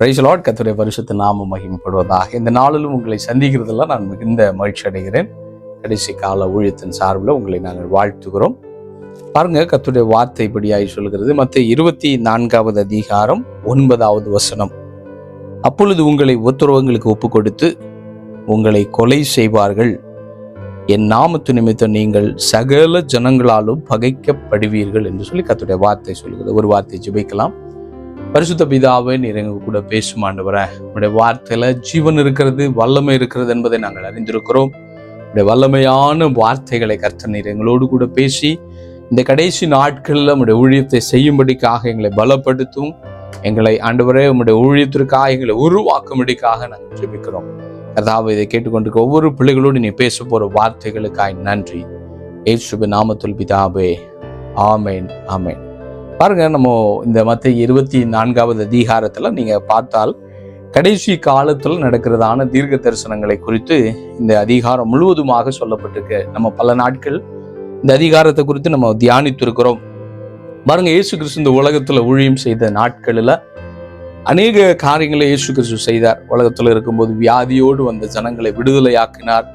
Price கத்துடைய பரிசுத்த நாம மகிமைப்படுவதாக. இந்த நாளிலும் உங்களை சந்திக்கிறதெல்லாம் நான் மிகுந்த மகிழ்ச்சி அடைகிறேன். கடைசி கால ஊழியத்தின் சார்பில் உங்களை நாங்கள் வாழ்த்துகிறோம். பாருங்க கத்துடைய வார்த்தை இப்படியாய் சொல்கிறது. மற்ற இருபத்தி நான்காவது அதிகாரம் ஒன்பதாவது வசனம். அப்பொழுது உங்களை உத்தரவங்களுக்கு ஒப்பு கொடுத்து உங்களை கொலை செய்வார்கள். என் நாமத்து நிமித்தம் நீங்கள் சகல ஜனங்களாலும் பகைக்கப்படுவீர்கள் என்று சொல்லி கத்துடைய வார்த்தை சொல்கிறது. ஒரு வார்த்தை ஜுபிக்கலாம். பரிசுத்த பிதாவே நீர் எங்க கூட பேசும் ஆண்டவரே. உடைய வார்த்தையில ஜீவன் இருக்கிறது வல்லமை இருக்கிறது என்பதை நாங்கள் அறிந்திருக்கிறோம். உடைய வல்லமையான வார்த்தைகளை கர்த்த நீர் எங்களோடு கூட பேசி இந்த கடைசி நாட்களில் உடைய ஊழியத்தை செய்யும்படிக்காக எங்களை பலப்படுத்தும். எங்களை ஆண்டவரே உம்முடைய ஊழியத்திற்காக எங்களை உருவாக்கும்படிக்காக நாங்கள் ஜெபிக்கிறோம். கர்த்தாவை இதை கேட்டுக்கொண்டிருக்க ஒவ்வொரு பிள்ளைகளோடு நீ பேச போற வார்த்தைகளுக்காய் நன்றி. ஏசுப நாமத்துல் பிதாபே ஆமேன் ஆமேன். பாருங்க நம்ம இந்த மற்ற இருபத்தி நான்காவது அதிகாரத்தில் நீங்க பார்த்தால் கடைசி காலத்தில் நடக்கிறதான தீர்க்க தரிசனங்களை குறித்து இந்த அதிகாரம் முழுவதுமாக சொல்லப்பட்டிருக்கு. நம்ம பல நாட்கள் இந்த அதிகாரத்தை குறித்து நம்ம தியானித்திருக்கிறோம். பாருங்க இயேசு கிறிஸ்து இந்த உலகத்தில் ஊழியம் செய்த நாட்களில் அநேக காரியங்களை இயேசு கிறிஸ்து செய்தார். உலகத்தில் இருக்கும்போது வியாதியோடு வந்த ஜனங்களை விடுதலையாக்கினார்.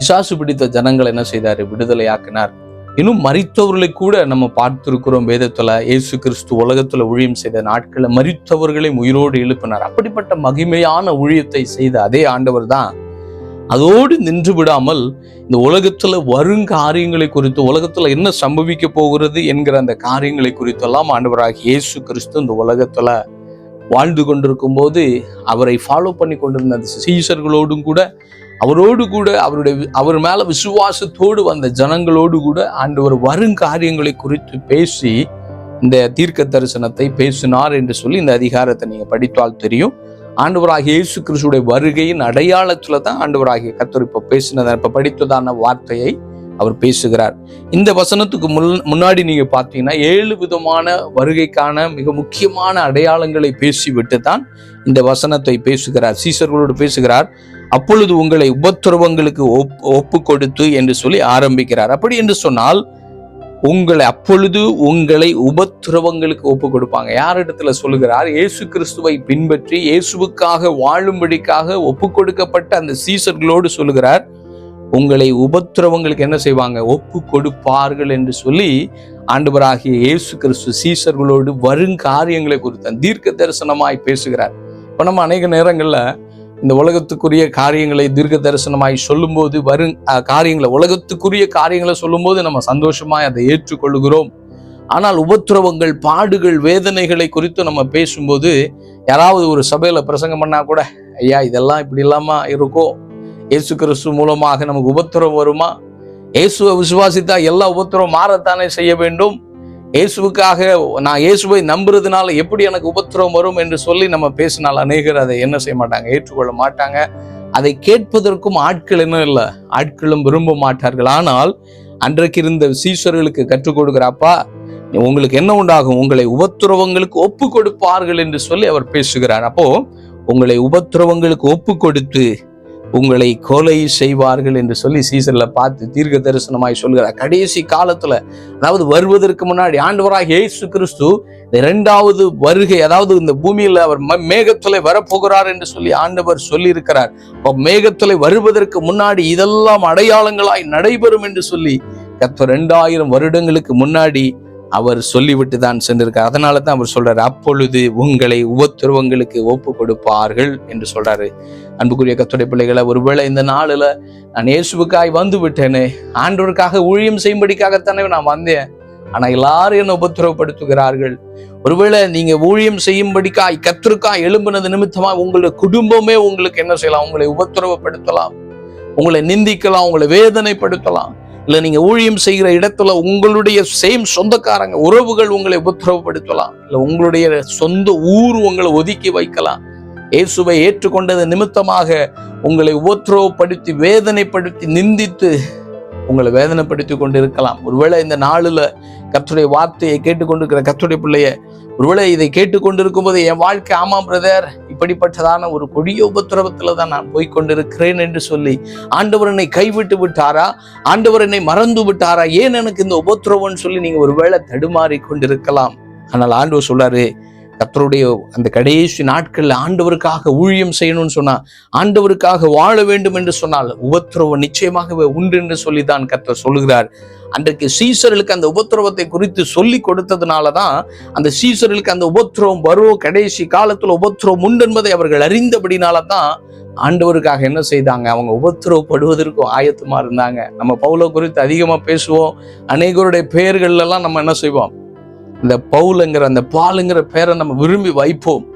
பிசாசு பிடித்த ஜனங்களை என்ன செய்தார்? விடுதலையாக்கினார். இன்னும் மறித்தவர்களை கூட நம்ம பார்த்திருக்கிறோம் வேதத்துல. இயேசு கிறிஸ்து உலகத்துல ஊழியம் செய்த நாட்களை மறித்தவர்களையும் உயிரோடு எழுப்பினார். அப்படிப்பட்ட மகிமையான ஊழியத்தை செய்த அதே ஆண்டவர் தான். அதோடு நின்று விடாமல் இந்த உலகத்துல வருங்காரியங்களை குறித்து உலகத்துல என்ன சம்பவிக்க போகிறது என்கிற அந்த காரியங்களை குறித்தெல்லாம் ஆண்டவராக இயேசு கிறிஸ்து இந்த உலகத்துல வாழ்ந்து கொண்டிருக்கும் போது அவரை ஃபாலோ பண்ணி கொண்டிருந்த அந்த சீசர்களோடும் கூட அவரோடு கூட அவருடைய அவர் மேல விசுவாசத்தோடு வந்த ஜனங்களோடு கூட ஆண்டவர் வருங்காரியங்களை குறித்து பேசி இந்த தீர்க்க தரிசனத்தை பேசினார் என்று சொல்லி இந்த அதிகாரத்தை நீங்க படித்தால் தெரியும். ஆண்டவராகிய இயேசு கிறிஸ்துடைய வருகையின் அடையாளத்துல தான் ஆண்டவராகிய கத்தர் இப்ப பேசினதான் இப்ப படித்ததான வார்த்தையை அவர் பேசுகிறார். இந்த வசனத்துக்கு முன் முன்னாடி நீங்க பார்த்தீங்கன்னா ஏழு விதமான வருகைக்கான மிக முக்கியமான அடையாளங்களை பேசிவிட்டு தான் இந்த வசனத்தை பேசுகிறார் சீசர்களோடு பேசுகிறார். அப்பொழுது உங்களை உபத்திரவங்களுக்கு ஒப்பு கொடுத்து என்று சொல்லி ஆரம்பிக்கிறார். அப்படி என்று சொன்னால் உங்களை அப்பொழுது உங்களை உபத்திரவங்களுக்கு ஒப்பு கொடுப்பாங்க யாரிடத்துல சொல்லுகிறார்? இயேசு கிறிஸ்துவை பின்பற்றி இயேசுவுக்காக வாழும்படிக்காக ஒப்பு கொடுக்கப்பட்ட அந்த சீசர்களோடு சொல்லுகிறார் உங்களை உபத்திரவங்களுக்கு என்ன செய்வாங்க? ஒப்பு கொடுப்பார்கள் என்று சொல்லி ஆண்டவராகிய இயேசு கிறிஸ்து சீசர்களோடு வருங்காரியங்களை குறித்த தீர்க்க தரிசனமாய் பேசுகிறார். இப்போ நம்ம அநேக நேரங்களில் இந்த உலகத்துக்குரிய காரியங்களை தீர்க்க தரிசனமாய் சொல்லும்போது வரும் காரியங்களை உலகத்துக்குரிய காரியங்களை சொல்லும்போது நம்ம சந்தோஷமாய் அதை ஏற்றுக்கொள்கிறோம் ஆனால் உபத்திரவங்கள் பாடுகள் வேதனைகளை குறித்து நம்ம பேசும்போது யாராவது ஒரு சபையில் பிரசங்கம் பண்ணா கூட ஐயா இதெல்லாம் இப்படி இல்லாமல் இருக்கும் இயேசு கிறிஸ்து மூலமாக நமக்கு உபத்திரம் வருமா? இயேசுவை விசுவாசித்தா எல்லா உபத்திரம் மாறத்தானே செய்ய வேண்டும்? இயேசுவுக்காக நான் இயேசுவை நம்புறதுனால எப்படி எனக்கு உபத்திரவம் வரும் என்று சொல்லி நம்ம பேசினால் அநேகர் அதை என்ன செய்ய மாட்டாங்க? ஏற்றுக்கொள்ள மாட்டாங்க. அதை கேட்பதற்கும் ஆட்கள் என்ன இல்லை. ஆட்களும் விரும்ப மாட்டார்கள். ஆனால் அன்றைக்கு இருந்த சீஸ்வர்களுக்கு கற்றுக் கொடுக்குறாப்பா உங்களுக்கு என்ன உண்டாகும்? உங்களை உபத்திரவங்களுக்கு ஒப்பு கொடுப்பார்கள் என்று சொல்லி அவர் பேசுகிறார். அப்போ உங்களை உபத்திரவங்களுக்கு ஒப்பு கொடுத்து உங்களை கொலை செய்வார்கள் என்று சொல்லி சீசன்ல பார்த்து தீர்க்க தரிசனமாய் சொல்கிறார் கடைசி காலத்துல அதாவது வருவதற்கு முன்னாடி ஆண்டவராக இயேசு கிறிஸ்து இரண்டாவது வருகை அதாவது இந்த பூமியில அவர் ம- மேகத்துல வரப்போகிறார் என்று சொல்லி ஆண்டவர் சொல்லி இருக்கிறார் அப்ப மேகத்துல வருவதற்கு முன்னாடி இதெல்லாம் அடையாளங்களாய் நடைபெறும் என்று சொல்லி கத்த ரெண்டாயிரம் வருடங்களுக்கு முன்னாடி அவர் சொல்லிவிட்டு தான் சென்றிருக்கார். அதனால தான் அவர் சொல்றாரு அப்பொழுது உங்களை உபத்துருவங்களுக்கு ஒப்பு கொடுப்பார்கள் என்று சொல்றாரு. அன்புக்குரிய கத்துடைய பிள்ளைகளை ஒருவேளை இந்த நாளில் நான் இயேசுவுக்காய் வந்து விட்டேனே ஆண்டோருக்காக ஊழியம் செய்யும்படிக்காகத்தானே நான் வந்தேன் ஆனா எல்லாரும் என்ன உபத்திரவப்படுத்துகிறார்கள். ஒருவேளை நீங்க ஊழியம் செய்யும்படிக்காய் கத்திற்காய் எழும்பினது நிமித்தமா உங்களுடைய குடும்பமே உங்களுக்கு என்ன செய்யலாம்? உங்களை உபத்திரவப்படுத்தலாம். உங்களை நிந்திக்கலாம் உங்களை வேதனைப்படுத்தலாம். இல்லை நீங்கள் ஊழியம் செய்கிற இடத்துல உங்களுடைய சேம் சொந்தக்காரங்க உறவுகள் உங்களை உபத்திரவப்படுத்தலாம். இல்லை உங்களுடைய சொந்த ஊர் உங்களை ஒதுக்கி வைக்கலாம். இயேசுவை ஏற்றுக்கொண்டது நிமித்தமாக உங்களை உபத்திரவப்படுத்தி வேதனைப்படுத்தி நிந்தித்து உங்களை வேதனைப்படுத்தி கொண்டு இருக்கலாம் ஒருவேளை இந்த நாளில் கத்துடைய வார்த்தையை கேட்டுக்கொண்டிருக்கிற கத்துடைய பிள்ளைய ஒருவேளை இதை கேட்டுக்கொண்டிருக்கும் போது என் வாழ்க்கை ஆமாம் பிரதர். இப்படிப்பட்டதான ஒரு கொடிய உபத்திரவத்தில் தான் நான் போய் கொண்டிருக்கிறேன் என்று சொல்லி ஆண்டவர் என்னை கைவிட்டு விட்டாரா? ஆண்டவர் என்னை மறந்து விட்டாரா? ஏன் எனக்கு இந்த உபத்திரவம்னு சொல்லி நீங்கள் ஒருவேளை தடுமாறி கொண்டிருக்கலாம். ஆனால் ஆண்டவர் சொல்லாரு கத்தருடைய அந்த கடைசி நாட்களில் ஆண்டவருக்காக ஊழியம் செய்யணும்னு சொன்னால் ஆண்டவருக்காக வாழ வேண்டும் என்று சொன்னால் உபத்திரவம் நிச்சயமாகவே உண்டு என்று சொல்லிதான் கர்த்தர் சொல்லுகிறார். அன்றைக்கு சீசர்களுக்கு அந்த உபத்திரவத்தை குறித்து சொல்லி கொடுத்ததுனால தான் அந்த சீசர்களுக்கு அந்த உபத்திரவம் வரும் கடைசி காலத்தில் உபத்திரவம் உண்டு என்பதை அவர்கள் அறிந்தபடினால தான் ஆண்டவருக்காக என்ன செய்தாங்க? அவங்க உபத்திரவப்படுவதற்கும் ஆயத்தமாக இருந்தாங்க. நம்ம பவுல குறித்து அதிகமாக பேசுவோம் அநேகருடைய பெயர்கள்லாம் நம்ம என்ன செய்வோம்? இந்த பவுலுங்கிற அந்த பாலுங்கிற பேரை நம்ம விரும்பி வைப்போம்.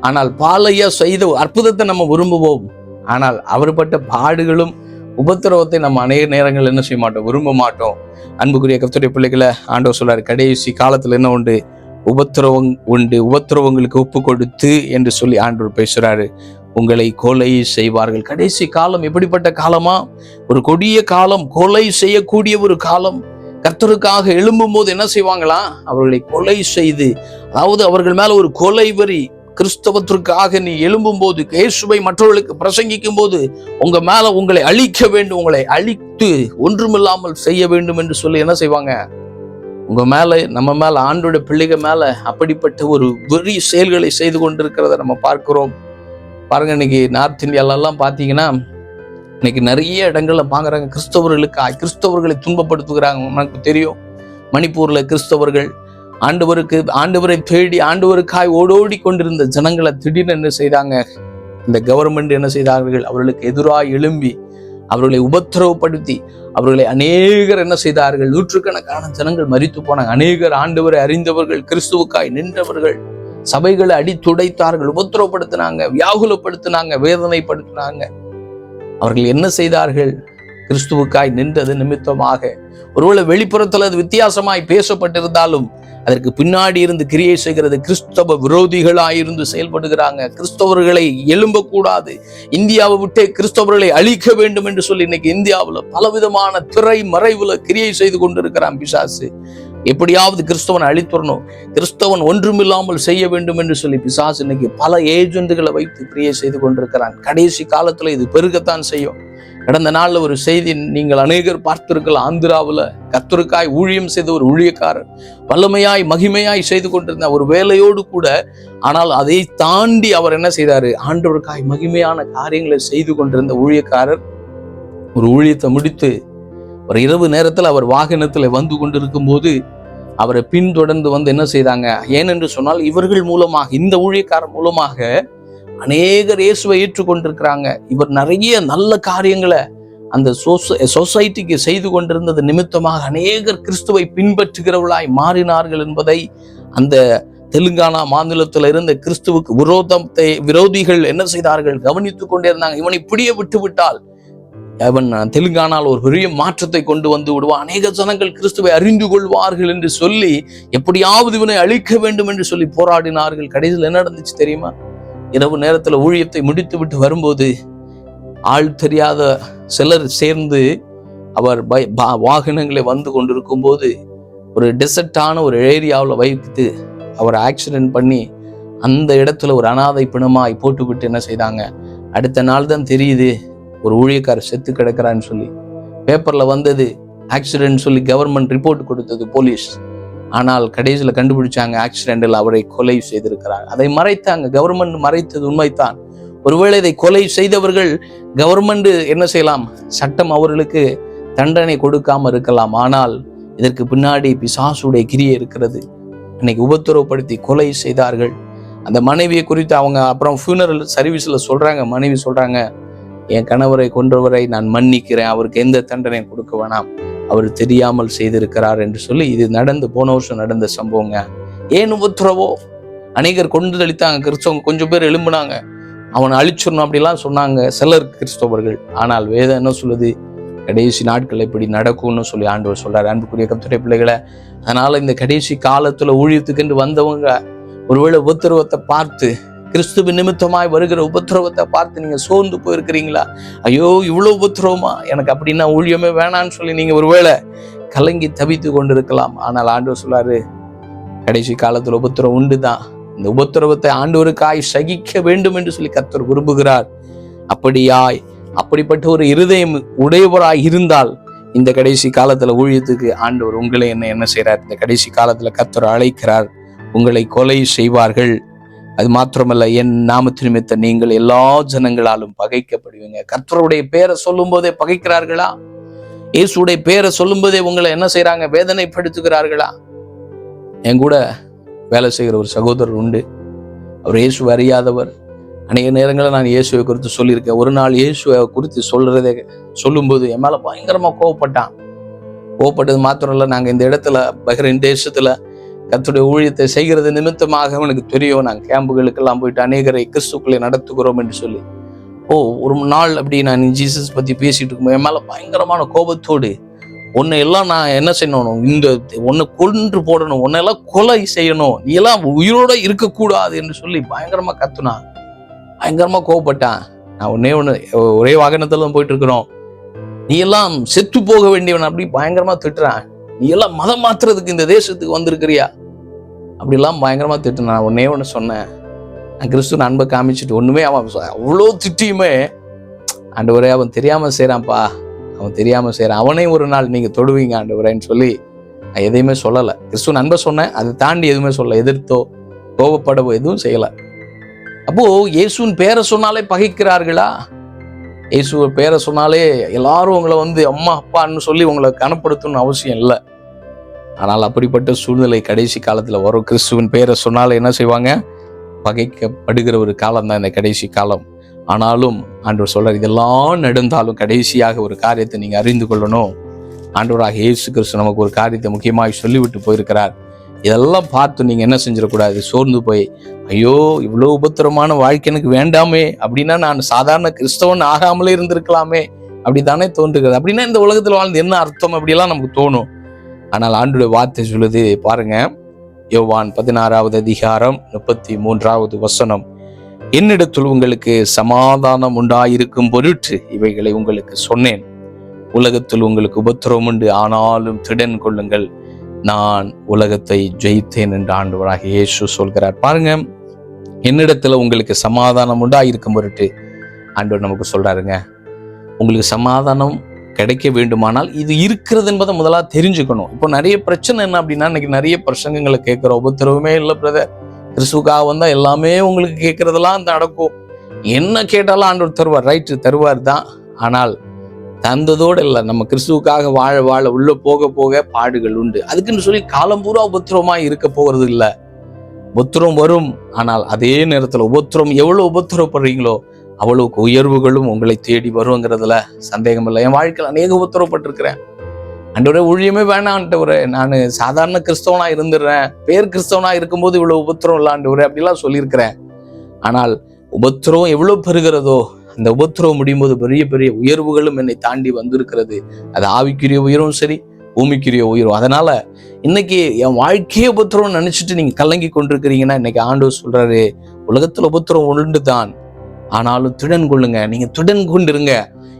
ஆனால் பாலையா செய்த அற்புதத்தை நம்ம விரும்புவோம். ஆனால் அவர்பட்ட பாடுகளும் உபத்திரவத்தை நம்ம அநேக நேரங்கள் என்ன செய்ய மாட்டோம்? விரும்ப மாட்டோம். அன்புக்குரிய கத்துடைய பிள்ளைகளை ஆண்டவர் சொல்றாரு கடைசி காலத்துல என்ன உண்டு? உபத்திரவம் உண்டு. உபத்திரவங்களுக்கு ஒப்பு கொடுத்து என்று சொல்லி ஆண்டவர் பேசுறாரு. உங்களை கொலை செய்வார்கள். கடைசி காலம் எப்படிப்பட்ட காலமா? ஒரு கொடிய காலம் கொலை செய்யக்கூடிய ஒரு காலம். கர்த்தருக்காக எழும்பும் போது என்ன செய்வாங்களா? அவர்களை கொலை செய்து அதாவது அவர்கள் மேல ஒரு கொலை வரி கிறிஸ்தவத்திற்காக நீ எழும்பும் போது இயேசுவை மற்றவர்களுக்கு பிரசங்கிக்கும் போது உங்க மேல உங்களை அழிக்க வேண்டும் உங்களை அழித்து ஒன்றுமில்லாமல் செய்ய வேண்டும் என்று சொல்லி என்ன செய்வாங்க? உங்க மேல நம்ம மேல ஆண்டோட பிள்ளைகள் மேல அப்படிப்பட்ட ஒரு வெறி செயல்களை செய்து கொண்டிருக்கிறத நம்ம பார்க்கிறோம். பாருங்க இன்னைக்கு நார்த் இந்தியாலெல்லாம் பார்த்தீங்கன்னா இன்னைக்கு நிறைய இடங்கள்ல பாக்குறாங்க. கிறிஸ்தவர்களுக்கு கிறிஸ்தவர்களை துன்பப்படுத்துகிறாங்க. நமக்கு தெரியும். மணிப்பூர்ல கிறிஸ்தவர்கள் ஆண்டவருக்கு ஆண்டவரை தேடி ஆண்டவருக்காய் ஓடோடி கொண்டிருந்த ஜனங்களை திடீர்னு என்ன செய்தாங்க? இந்த கவர்மெண்ட் என்ன செய்தார்கள்? அவர்களுக்கு எதிராக எழும்பி அவர்களை உபத்திரவப்படுத்தி அவர்களை அநேகர் என்ன செய்தார்கள்? நூற்றுக்கணக்கான ஜனங்கள் மறித்து போனாங்க. அநேகர் ஆண்டவரை அறிந்தவர்கள் கிறிஸ்துவுக்காய் நின்றவர்கள் சபைகளை அடித்துடைத்தார்கள் உபத்திரவப்படுத்தினாங்க வியாகுலப்படுத்தினாங்க வேதனைப்படுத்தினாங்க. அவர்கள் என்ன செய்தார்கள்? கிறிஸ்துவுக்காய் நின்றது நிமித்தமாக. ஒருவேளை வெளிப்புறத்தில் அது வித்தியாசமாய் பேசப்பட்டிருந்தாலும் அதற்கு பின்னாடி இருந்து கிரியை செய்கிறது கிறிஸ்தவ விரோதிகளாயிருந்து செயல்படுகிறாங்க. கிறிஸ்தவர்களை எழும்பக்கூடாது. இந்தியாவை விட்டே கிறிஸ்தவர்களை அழிக்க வேண்டும் என்று சொல்லி இன்னைக்கு இந்தியாவில் பலவிதமான திரை மறைவுல கிரியை செய்து கொண்டிருக்கிறான் பிசாசு. எப்படியாவது கிறிஸ்தவனை அழித்துறணும் கிறிஸ்தவன் ஒன்றுமில்லாமல் செய்ய வேண்டும் என்று சொல்லி பிசாஸ் இன்னைக்கு பல ஏஜெண்டுகளை வைத்து கிரியை செய்து கொண்டிருக்கிறான். கடைசி காலத்தில் இது பெருகத்தான் செய்யும். கடந்த நாளில் ஒரு செய்தி நீங்கள் அநேகர் பார்த்திருக்கலாம். ஆந்திராவில் கத்தருக்காய் ஊழியம் செய்த ஒரு ஊழியக்காரர் வல்லமையாய் மகிமையாய் செய்து கொண்டிருந்த ஒரு வேலையோடு கூட ஆனால் அதை தாண்டி அவர் என்ன செய்தார்? ஆண்டவருக்காய் மகிமையான காரியங்களை செய்து கொண்டிருந்த ஊழியக்காரர் ஒரு ஊழியத்தை முடித்து ஒரு இரவு நேரத்தில் அவர் வாகனத்தில் வந்து கொண்டிருக்கும் போது அவரை பின்தொடர்ந்து வந்து என்ன செய்தாங்க? ஏனென்று சொன்னால் இவர்கள் மூலமாக இந்த ஊழியக்காரர் மூலமாக அநேகர் இயேசுவை ஏற்றுக்கொண்டிருக்கிறாங்க. இவர் நிறைய நல்ல காரியங்களை அந்த சொசைட்டிக்கு செய்து கொண்டிருந்தது நிமித்தமாக அநேகர் கிறிஸ்துவை பின்பற்றுகிறவர்களாய் மாறினார்கள் என்பதை அந்த தெலுங்கானா மாநிலத்தில் இருந்த கிறிஸ்துவுக்கு விரோதத்தை விரோதிகள் என்ன செய்தார்கள்? கவனித்துக் கொண்டே இருந்தாங்க. இவனை இப்படியே விட்டு விட்டால் அவன் தெலுங்கானால் ஒரு பெரிய மாற்றத்தை கொண்டு வந்து விடுவான். அநேக ஜனங்கள் கிறிஸ்துவை அறிந்து கொள்வார்கள் என்று சொல்லி எப்படியாவது இவனை அழிக்க வேண்டும் என்று சொல்லி போராடினார்கள். கடைசியில் என்ன நடந்துச்சு தெரியுமா? இரவு நேரத்தில் ஊழியத்தை முடித்து விட்டு வரும்போது ஆள் தெரியாத சிலர் சேர்ந்து அவர் வாகனங்களை வந்து கொண்டிருக்கும் போது ஒரு டெசர்ட்டான ஒரு ஏரியாவில் வைத்து அவர் ஆக்சிடென்ட் பண்ணி அந்த இடத்துல ஒரு அனாதை பிணமாய் போட்டுவிட்டு என்ன செய்தாங்க? அடுத்த நாள் தான் தெரியுது. ஒரு ஊழியக்காரர் செத்து கிடக்கிறான்னு சொல்லி பேப்பரில் வந்தது ஆக்சிடென்ட் சொல்லி கவர்மெண்ட் ரிப்போர்ட் கொடுத்தது போலீஸ் ஆனால் கடைசியில் கண்டுபிடிச்சாங்க ஆக்சிடென்டில் அவரை கொலை செய்திருக்கிறார். அதை மறைத்தாங்க கவர்மெண்ட் மறைத்தது உண்மைத்தான் ஒருவேளை இதை கொலை செய்தவர்கள் கவர்மெண்ட் என்ன செய்யலாம்? சட்டம் அவர்களுக்கு தண்டனை கொடுக்காம இருக்கலாம். ஆனால் இதற்கு பின்னாடி பிசாசுடைய கிரியை இருக்கிறது. இன்னைக்கு உபத்திரவப்படுத்தி கொலை செய்தார்கள். அந்த மனைவியை குறித்து அவங்க அப்புறம் ஃபியூனரல் சர்வீஸில் சொல்கிறாங்க மனைவி சொல்கிறாங்க என் கணவரை கொன்றவரை நான் மன்னிக்கிறேன். அவருக்கு எந்த தண்டனையும் கொடுக்க வேணாம். அவர் தெரியாமல் செய்திருக்கிறார் என்று சொல்லி இது நடந்து போன வருஷம் நடந்த சம்பவங்க. ஏன் உபத்திரவோ அநேகர் கொண்டு தளித்தாங்க கிறிஸ்தவங்க கொஞ்சம் பேர் எழும்புனாங்க. அவனை அழிச்சிடணும் அப்படிலாம் சொன்னாங்க சிலர் கிறிஸ்தவர்கள். ஆனால் வேதம் என்ன சொல்லுது? கடைசி நாட்கள் இப்படி நடக்கும்னு சொல்லி ஆண்டவர் சொல்றாரு. அன்புக்குரிய கத்துரை பிள்ளைகளை அதனால இந்த கடைசி காலத்துல ஊழியத்துக்கு வந்தவங்க ஒருவேளை உபத்திரவத்தை பார்த்து கிறிஸ்துவ நிமித்தமாய் வருகிற உபத்திரவத்தை பார்த்து நீங்க சோர்ந்து போயிருக்கிறீங்களா? ஐயோ இவ்வளவு உபத்திரவமா? எனக்கு அப்படின்னா ஊழியமே வேணான்னு சொல்லி நீங்க ஒருவேளை கலங்கி தவித்து கொண்டிருக்கலாம். ஆனால் ஆண்டவர் சொல்லாரு கடைசி காலத்துல உபத்திரம் உண்டு தான் இந்த உபத்திரவத்தை ஆண்டவருக்காய் சகிக்க வேண்டும் என்று சொல்லி கர்த்தர் விரும்புகிறார். அப்படியாய் அப்படிப்பட்ட ஒரு இருதயம் உடையவராய் இருந்தால் இந்த கடைசி காலத்துல ஊழியத்துக்கு ஆண்டவர் உங்களை என்ன என்ன செய்யறார் இந்த கடைசி காலத்துல கத்தர் அழைக்கிறார். உங்களை கொலை செய்வார்கள். அது மாத்திரமல்ல என் நாமத்து நிமித்த நீங்கள் எல்லா ஜனங்களாலும் பகைக்கப்படுவீங்க. கர்த்தருடைய பேரை சொல்லும் போதே பகைக்கிறார்களா? இயேசுடைய பேரை சொல்லும் போதே உங்களை என்ன செய்யறாங்க வேதனைப்படுத்துகிறார்களா? என் கூட வேலை செய்கிற ஒரு சகோதரர் உண்டு. அவர் இயேசு அறியாதவர். அநேக நேரங்களில் நான் இயேசுவை குறித்து சொல்லியிருக்கேன். ஒரு நாள் இயேசுவை குறித்து சொல்றதை சொல்லும்போது என் மேலே பயங்கரமாக கோவப்பட்டான். கோவப்பட்டது மாத்திரம் இல்லை நாங்கள் இந்த இடத்துல பஹ்ரைன் தேசத்தில் கத்துடைய ஊழியத்தை செய்கிறது நிமித்தமாக அவனுக்கு தெரியும். நாங்கள் கேம்புகளுக்கெல்லாம் போயிட்டு அநேகரை கிறிஸ்துக்களை நடத்துகிறோம் என்று சொல்லி. ஓ ஒரு நாள் அப்படி நான் ஜீசஸ் பத்தி பேசிட்டு இருக்கும்போது என் மேல பயங்கரமான கோபத்தோடு உன்னை எல்லாம் நான் என்ன செய்யணும்? இந்த உன்னை கொன்று போடணும். உன்னை எல்லாம் கொலை செய்யணும். நீ எல்லாம் உயிரோட இருக்கக்கூடாது என்று சொல்லி பயங்கரமா கத்துனான் பயங்கரமா கோவப்பட்டான் நான் ஒன்னே ஒன்று ஒரே வாகனத்துல தான் போயிட்டு இருக்கிறோம். நீ எல்லாம் செத்து போக வேண்டியவன் அப்படி பயங்கரமா திட்டுறான். நீ எல்லாம் மதம் மாத்துறதுக்கு இந்த தேசத்துக்கு வந்திருக்கிறியா? அப்படிலாம் பயங்கரமாக திட்டு நான் ஒன்னே ஒன்று சொன்னேன். நான் கிறிஸ்துவ அன்பை காமிச்சிட்டு ஒன்றுமே அவன் அவ்வளோ திட்டியுமே. ஆண்டவரே அவன் தெரியாமல் செய்கிறான்ப்பா அவன் தெரியாமல் செய்கிறான் அவனே ஒரு நாள் நீங்கள் தொடுவீங்க ஆண்டவரேன்னு சொல்லி நான் எதையுமே சொல்லலை. கிறிஸ்துவ அன்பை சொன்னேன். அதை தாண்டி எதுவுமே சொல்ல எதிர்த்தோ கோபப்படவோ எதுவும் செய்யலை. அப்போது இயேசுவின் பேரை சொன்னாலே பகைக்கிறார்களா? இயேசு பேரை சொன்னாலே எல்லாரும் உங்களை வந்து அம்மா அப்பான்னு சொல்லி உங்களை கனப்படுத்தணும்னு அவசியம் இல்லை. ஆனால் அப்படிப்பட்ட சூழ்நிலை கடைசி காலத்தில் வரும். கிறிஸ்துவின் பேரை சொன்னாலே என்ன செய்வாங்க? பகைக்கப்படுகிற ஒரு காலம் தான் இந்த கடைசி காலம். ஆனாலும் ஆண்டவர் சொல்றார் இதெல்லாம் நடந்தாலும் கடைசியாக ஒரு காரியத்தை நீங்க அறிந்து கொள்ளணும். ஆண்டவராக இயேசு கிறிஸ்து நமக்கு ஒரு காரியத்தை முக்கியமாக சொல்லிவிட்டு போயிருக்கிறார். இதெல்லாம் பார்த்து நீங்க என்ன செஞ்சிடக்கூடாது? சோர்ந்து போய் ஐயோ இவ்வளோ உபத்திரமான வாழ்க்கை எனக்கு வேண்டாமே. அப்படின்னா நான் சாதாரண கிறிஸ்தவன் ஆகாமலே இருந்திருக்கலாமே. அப்படி தானே தோன்றுகிறது. அப்படின்னா இந்த உலகத்தில் வாழ்ந்து என்ன அர்த்தம்? அப்படிலாம் நமக்கு தோணும். ஆனால் ஆண்டுடைய வார்த்தை சொல்லுது பாருங்க. யோவான் பதினாறாவது அதிகாரம் முப்பத்தி மூன்றாவது வசனம். என்னிடத்தில் உங்களுக்கு சமாதானம் உண்டாயிருக்கும் பொருட்டு இவைகளை உங்களுக்கு சொன்னேன். உலகத்தில் உங்களுக்கு உபத்திரவம் உண்டு ஆனாலும் திடன் கொள்ளுங்கள். நான் உலகத்தை ஜெயித்தேன் என்று ஆண்டவராக இயேசு சொல்கிறார். பாருங்க என்னிடத்துல உங்களுக்கு சமாதானம் உண்டாயிருக்கும் பொருட்டு ஆண்டவர் நமக்கு சொல்றாருங்க. உங்களுக்கு சமாதானம் கிடைக்க வேண்டுமானால் இது இருக்கிறது என்பதை முதலாக தெரிஞ்சுக்கணும். இப்போ நிறைய பிரச்சனை என்ன அப்படின்னா இன்னைக்கு நிறைய பிரசங்கங்களை கேட்குற உபத்திரவமே இல்லை பிரதர் கிறிஸ்துக்காக வந்தால் எல்லாமே உங்களுக்கு கேட்குறதெல்லாம் நடக்கும். என்ன கேட்டாலும் ஆண்டவர் தருவார். ரைட்டு தருவார் தான். ஆனால் தந்ததோடு இல்லை நம்ம கிறிஸ்துவுக்காக வாழ வாழ உள்ளே போக போக பாடுகள் உண்டு. அதுக்குன்னு சொல்லி காலம் பூரா உபத்திரமாக இருக்க போகிறது இல்லை. உபத்திரம் வரும். ஆனால் அதே நேரத்தில் உபத்திரம் எவ்வளோ உபத்திரப்படுறீங்களோ அவ்வளவுக்கு உயர்வுகளும் உங்களை தேடி வருங்கிறதுல சந்தேகம் இல்லை என் வாழ்க்கையில் அநேக உத்தரவுப்பட்டிருக்கிறேன். அன்றவரே ஊழியமே வேணான்ட்டவரே நான் சாதாரண கிறிஸ்தவனாக இருந்துடுறேன். பேர் கிறிஸ்தவனாக இருக்கும்போது இவ்வளோ உபத்திரம் இல்லாண்டவரே அப்படிலாம் சொல்லியிருக்கிறேன். ஆனால் உபத்திரம் எவ்வளோ பெறுகிறதோ அந்த உபத்திரவம் முடியும் போது பெரிய பெரிய உயர்வுகளும் என்னை தாண்டி வந்திருக்கிறது. அது ஆவிக்குரிய உயரும் சரி பூமிக்குரிய உயிரும் அதனால இன்னைக்கு என் வாழ்க்கையே உபத்திரம் நினைச்சிட்டு நீங்க கலங்கி கொண்டிருக்கிறீங்கன்னா இன்னைக்கு ஆண்டவர் சொல்றாரு உலகத்துல உபத்திரம் உண்டு தான் ஆனாலும் திடன் கொள்ளுங்க. நீங்க திடன் கொண்டிருங்க.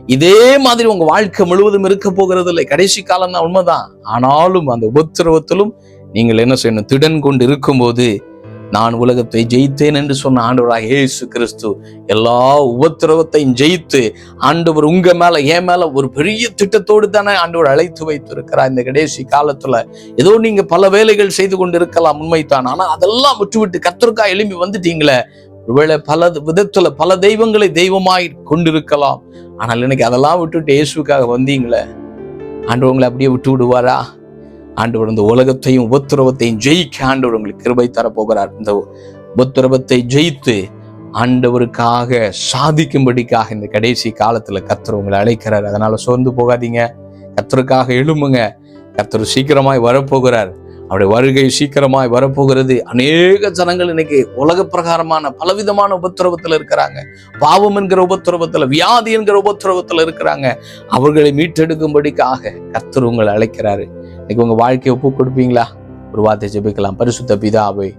இதே மாதிரி உங்க வாழ்க்கை முழுவதும் இருக்க போகிறது இல்லை கடைசி காலம் தான் உண்மைதான். ஆனாலும் அந்த உபத்திரவத்திலும் நீங்கள் என்ன செய்யணும்? திடன் கொண்டு இருக்கும்போது நான் உலகத்தை ஜெயித்தேன் என்று சொன்ன ஆண்டவராக இயேசு கிறிஸ்து எல்லா உபத்திரவத்தையும் ஜெயித்து ஆண்டவர் உங்க மேல என் மேல ஒரு பெரிய திட்டத்தோடு தானே ஆண்டவர் அழைத்து வைத்திருக்கிறார். இந்த கடைசி காலத்துல ஏதோ நீங்க பல வேலைகள் செய்து கொண்டு இருக்கலாம் உண்மைத்தான் ஆனா அதெல்லாம் விட்டு விட்டு எழும்பி வந்துட்டீங்களே. ஒருவேளை பல விதத்துல பல தெய்வங்களை தெய்வமாய் கொண்டிருக்கலாம். ஆனால் இன்னைக்கு அதெல்லாம் விட்டுவிட்டு இயேசுக்காக வந்தீங்களே? ஆண்டு உங்களை அப்படியே விட்டு விடுவாரா? ஆண்டவர் இந்த உலகத்தையும் உபத்திரவத்தையும் ஜெயிக்க ஆண்டவர் உங்களுக்கு கிருபை தரப்போகிறார். இந்த உபத்திரவத்தை ஜெயித்து ஆண்டவருக்காக சாதிக்கும்படிக்காக இந்த கடைசி காலத்துல கத்தர் உங்களை அழைக்கிறார். அதனால சோர்ந்து போகாதீங்க. கத்தருக்காக எழும்புங்க. கத்தர் சீக்கிரமாய் வரப்போகிறார். அவருடைய வருகை சீக்கிரமாய் வரப்போகிறது. அநேக ஜனங்கள் இன்னைக்கு உலக பிரகாரமான பலவிதமான உபத்திரவத்தில் இருக்கிறாங்க. பாவம் என்கிற உபத்திரவத்தில் வியாதி என்கிற உபத்திரவத்தில் இருக்கிறாங்க. அவர்களை மீட்டெடுக்கும்படிக்காக கர்த்தர் உங்களை அழைக்கிறாரு. இன்னைக்கு உங்கள் வாழ்க்கையை ஒப்பு கொடுப்பீங்களா? ஒரு வார்த்தை ஜெபிக்கலாம். பரிசுத்த பிதாவை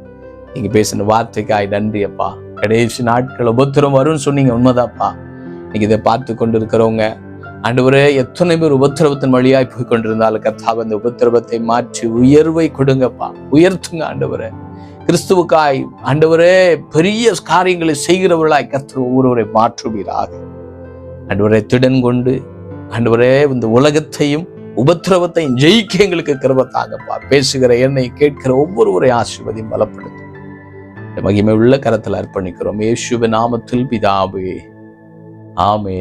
நீங்கள் பேசின வார்த்தைக்காய் நன்றி அப்பா. கடைசி நாட்கள் உபத்திரம் வரும்னு சொன்னீங்க. உண்மைதாப்பா. இன்னைக்கு இதை பார்த்து கொண்டு இருக்கிறவங்க ஆண்டவரே எத்தனை பேர் உபத்திரவத்தின் வழியாய் போய் கொண்டிருந்தாலும் கர்த்தாவை அந்த உபத்திரவத்தை மாற்றி உயர்வை கொடுங்கப்பா. உயர்த்துங்க ஆண்டவரே. கிறிஸ்துவுக்காய் ஆண்டவரே பெரிய காரியங்களை செய்கிறவர்களாய் கர்த்தர் ஒவ்வொருவரை மாற்றுவீராக. ஆண்டவரை திடன் கொண்டு ஆண்டவரே இந்த உலகத்தையும் உபத்திரவத்தையும் ஜெயிக்க எங்களுக்கு கிருபத்தாங்கப்பா பேசுகிற என்னை கேட்கிற ஒவ்வொருவரை ஆசீர்வதியும் பலப்படுத்தும் மகிமை உள்ள கரத்தில் அர்ப்பணிக்கிறோம். இயேசுவின் நாமத்தில் பிதாவே. ஆமே